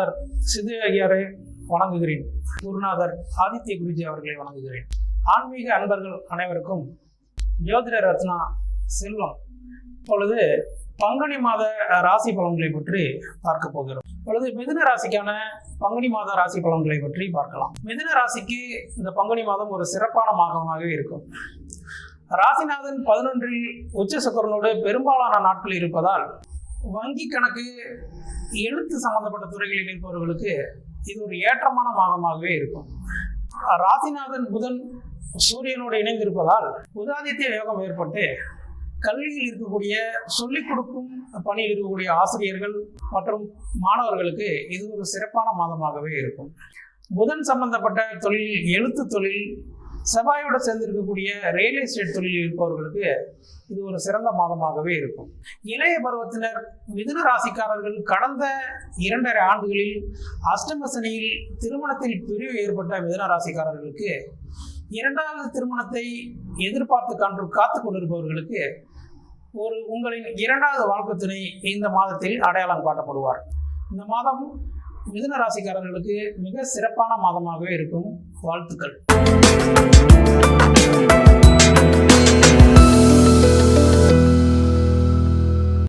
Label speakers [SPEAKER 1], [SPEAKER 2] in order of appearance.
[SPEAKER 1] குருநாதர் சிது ஐயரை வணங்குகிறேன். குருநாதர் ஆதித்ய குருஜி அவர்களை வணங்குகிறேன். ஆன்மீக அன்பர்கள் அனைவருக்கும் ஜோதிட ரத்னா செல்வம். இப்பொழுது பங்குனி மாத ராசி பலன்களை பற்றி பார்க்க போகிறோம். இப்பொழுது மிதுன ராசிக்கான பங்குனி மாத ராசி பலன்களை பற்றி பார்க்கலாம். மிதுன ராசிக்கு இந்த பங்குனி மாதம் ஒரு சிறப்பான மாதமாகவே இருக்கும். ராசிநாதன் பதினொன்றில் உச்ச சுக்கரனோடு பெரும்பாலான நாட்கள் இருப்பதால் வங்கி கணக்கு எழுத்து சம்பந்தப்பட்ட துறைகளில் இருப்பவர்களுக்கு இது ஒரு ஏற்றமான மாதமாகவே இருக்கும். ராசிநாதன் புதன் சூரியனோடு இணைந்திருப்பதால் புதாதித்ய யோகம் ஏற்பட்டு கல்வியில் இருக்கக்கூடிய சொல்லிக் கொடுக்கும் பணியில் இருக்கக்கூடிய ஆசிரியர்கள் மற்றும் மாணவர்களுக்கு இது ஒரு சிறப்பான மாதமாகவே இருக்கும். புதன் சம்பந்தப்பட்ட தொழில் எழுத்து தொழில் செவ்வாயோடு சேர்ந்திருக்கக்கூடிய ரியல் எஸ்டேட் தொழிலில் இருப்பவர்களுக்கு இது ஒரு சிறந்த மாதமாகவே இருக்கும். இளைய பருவத்தினர் மிதுன ராசிக்காரர்கள் கடந்த இரண்டரை ஆண்டுகளில் அஷ்டம சனியில் திருமணத்தில் பிரிவு ஏற்பட்ட மிதுன ராசிக்காரர்களுக்கு இரண்டாவது திருமணத்தை எதிர்பார்த்து கான்று காத்து கொண்டிருப்பவர்களுக்கு ஒரு உங்களின் இரண்டாவது வாழ்க்கை துணை இந்த மாதத்தில் அடையாளம் காட்டப்படுவார். இந்த மாதம் மிதுன ராசிக்காரர்களுக்கு மிக சிறப்பான மாதமாகவே இருக்கும் வாழ்த்துக்கள்.